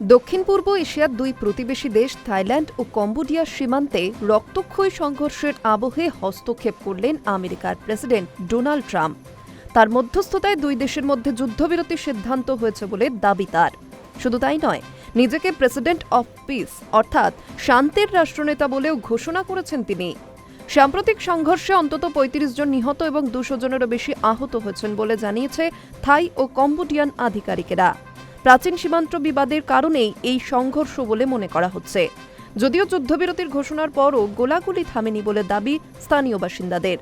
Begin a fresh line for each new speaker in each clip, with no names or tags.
দক্ষিণ পূর্ব এশিয়ার দুই প্রতিবেশী দেশ থাইল্যান্ড ও কম্বোডিয়ার সীমান্তে রক্তক্ষয়ী সংঘর্ষের আবহে হস্তক্ষেপ করলেন আমেরিকার প্রেসিডেন্ট ডোনাল্ড ট্রাম্প। তার মধ্যস্থতায় দুই দেশের মধ্যে যুদ্ধবিরতির সিদ্ধান্ত হয়েছে বলে দাবি তার। শুধু তাই নয়, নিজেকে প্রেসিডেন্ট অফ পিস, অর্থাৎ শান্তির রাষ্ট্রনেতা বলেও ঘোষণা করেছেন তিনি। সাম্প্রতিক সংঘর্ষে অন্তত পঁয়ত্রিশ জন নিহত এবং দুশো জনেরও বেশি আহত হয়েছেন বলে জানিয়েছে থাই ও কম্বোডিয়ান আধিকারিকেরা। প্রাচীন সীমান্ত বিবাদের কারণেই এই সংঘর্ষ বলে মনে করা হচ্ছে। যদিও যুদ্ধবিরতির ঘোষণার পরও গোলাগুলি থামেনি বলে দাবি স্থানীয় বাসিন্দাদের।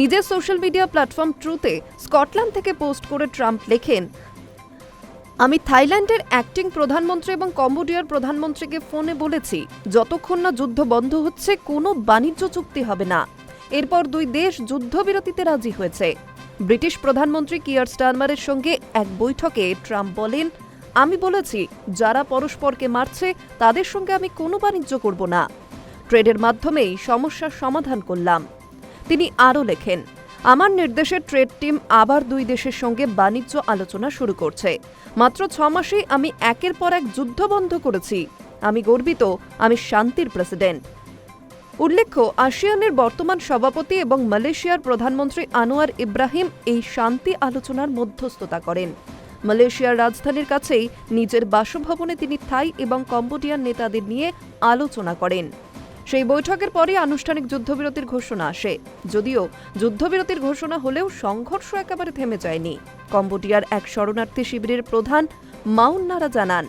নিজের সোশ্যাল মিডিয়া প্ল্যাটফর্ম ট্রুতে স্কটল্যান্ড থেকে পোস্ট করে ট্রাম্প লেখেন, আমি থাইল্যান্ডের অ্যাক্টিং প্রধানমন্ত্রী এবং কম্বোডিয়ার প্রধানমন্ত্রীকে ফোনে বলেছি, যতক্ষণ না যুদ্ধ বন্ধ হচ্ছে কোনো বাণিজ্য চুক্তি হবে না। এরপর দুই দেশ যুদ্ধবিরতিতে রাজি হয়েছে। ব্রিটিশ প্রধানমন্ত্রী কিয়ার স্টারমারের সঙ্গে এক বৈঠকে ট্রাম্প বলেন, আমি বলেছি, যারা পরস্পরকে মারছে, তাদের সঙ্গে আমি কোনো বাণিজ্য করব না। ট্রেডের মাধ্যমেই সমস্যার সমাধান করলাম। তিনি আরও লেখেন, আমার নির্দেশে ট্রেড টিম আবার দুই দেশের সঙ্গে বাণিজ্য আলোচনা শুরু করছে। মাত্র ছ মাসেই আমি একের পর এক যুদ্ধ বন্ধ করেছি। আমি গর্বিত, আমি শান্তির প্রেসিডেন্ট। উল্লেখ্য, আসিয়ানের বর্তমান সভাপতি এবং মালয়েশিয়ার প্রধানমন্ত্রী আনোয়ার ইব্রাহিম এই শান্তি আলোচনার মধ্যস্থতা করেন। মালয়েশিয়ার রাজধানীর কাছেই নিজের বাসভবনে তিনি থাই এবং কম্বোডিয়ান নেতাদের নিয়ে আলোচনা করেন। সেই বৈঠকের পরই আনুষ্ঠানিক যুদ্ধবিরতির ঘোষণা আসে। যদিও যুদ্ধবিরতির ঘোষণা হলেও সংঘর্ষ একেবারে থেমে যায়নি। কম্বোডিয়ার এক শরণার্থী শিবিরের প্রধান মাউন্নারা জানান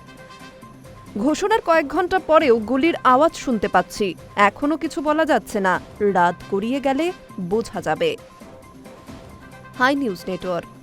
ঘোষণার কয়েক ঘণ্টা পরেও গুলির আওয়াজ শুনতে পাচ্ছি। এখনও কিছু বলা যাচ্ছে না। রাত গড়িয়ে গেলে বোঝা যাবে। High news network.